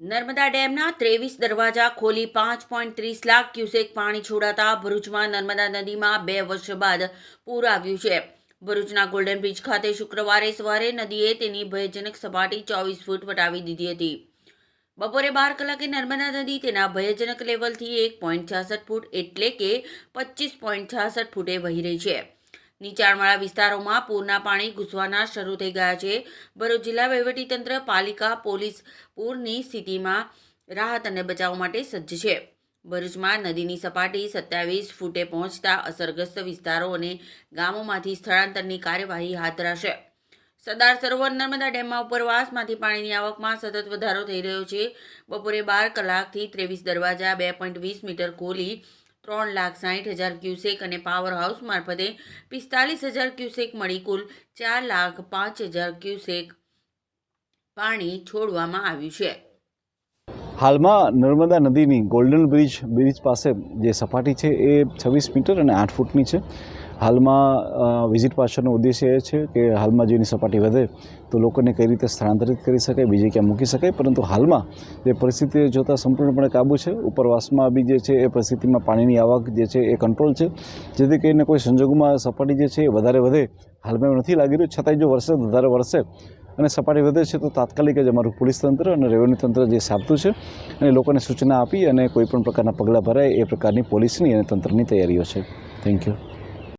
નર્મદા ડેમના ત્રેવીસ દરવાજા ખોલી પાંચ પોઈન્ટ ત્રીસ લાખ ક્યુસેક પાણી છોડાતા ભરૂચમાં નર્મદા નદીમાં બે વર્ષ બાદ પૂર આવ્યું છે. ભરૂચના ગોલ્ડન બ્રિજ ખાતે શુક્રવારે સવારે નદીએ તેની ભયજનક સપાટી ચોવીસ ફૂટ વટાવી દીધી હતી. બપોરે બાર કલાકે નર્મદા નદી તેના ભયજનક લેવલથી એક પોઈન્ટ છાસઠ ફૂટ એટલે કે પચીસ પોઈન્ટ છાસઠ ફૂટે વહી રહી છે. નીચાણવાળા વિસ્તારોમાં પૂરના પાણી ઘૂસવાના શરૂ થઈ ગયા છે. ભરૂચ જિલ્લા વહીવટીતંત્ર, પાલિકા, પોલીસ પૂરની સ્થિતિમાં રાહત અને બચાવ માટે સજ્જ છે. ભરૂચમાં નદીની સપાટી સત્યાવીસ ફૂટે પહોંચતા અસરગ્રસ્ત વિસ્તારો અને ગામોમાંથી સ્થળાંતરની કાર્યવાહી હાથ ધરાશે. સરદાર સરોવર નર્મદા ડેમમાં ઉપરવાસમાંથી પાણીની આવકમાં સતત વધારો થઈ રહ્યો છે. બપોરે બાર કલાકથી ત્રેવીસ દરવાજા, બે પોઈન્ટ વીસ મીટર ખોલી ત્રણ લાખ સાહીઠ હજાર ક્યુસેક અને પાવર હાઉસ મારફતે પિસ્તાલીસ હજાર ક્યુસેક મળી કુલ ચાર લાખ પાંચ હજાર ક્યુસેક પાણી છોડવામાં આવ્યું છે. હાલમાં નર્મદા નદીની ગોલ્ડન બ્રિજ બ્રિજ પાસે જે સપાટી છે એ છવ્વીસ મીટર અને આઠ ફૂટની છે. હાલમાં વિઝિટ પાછળનો ઉદ્દેશ્ય એ છે કે હાલમાં જેની સપાટી વધે, તો લોકોને કઈ રીતે સ્થળાંતરિત કરી શકાય, બીજે ક્યાં મૂકી શકાય, પરંતુ હાલમાં જે પરિસ્થિતિ જોતાં સંપૂર્ણપણે કાબુ છે. ઉપરવાસમાં બી જે છે એ પરિસ્થિતિમાં પાણીની આવક જે છે એ કંટ્રોલ છે. જેથી કરીને કોઈ સંજોગોમાં સપાટી જે છે એ વધારે વધે. હાલમાં એવું નથી લાગી રહ્યું, છતાંય જો વરસે વધારે વરસે અને સપાટી વધે છે, તો તાત્કાલિક જ અમારું પોલીસ તંત્ર અને રેવન્યુ તંત્ર જે સાબતું છે અને લોકોને સૂચના આપી અને કોઈપણ પ્રકારના પગલાં ભરાય એ પ્રકારની પોલીસની અને તંત્રની તૈયારીઓ છે. Thank you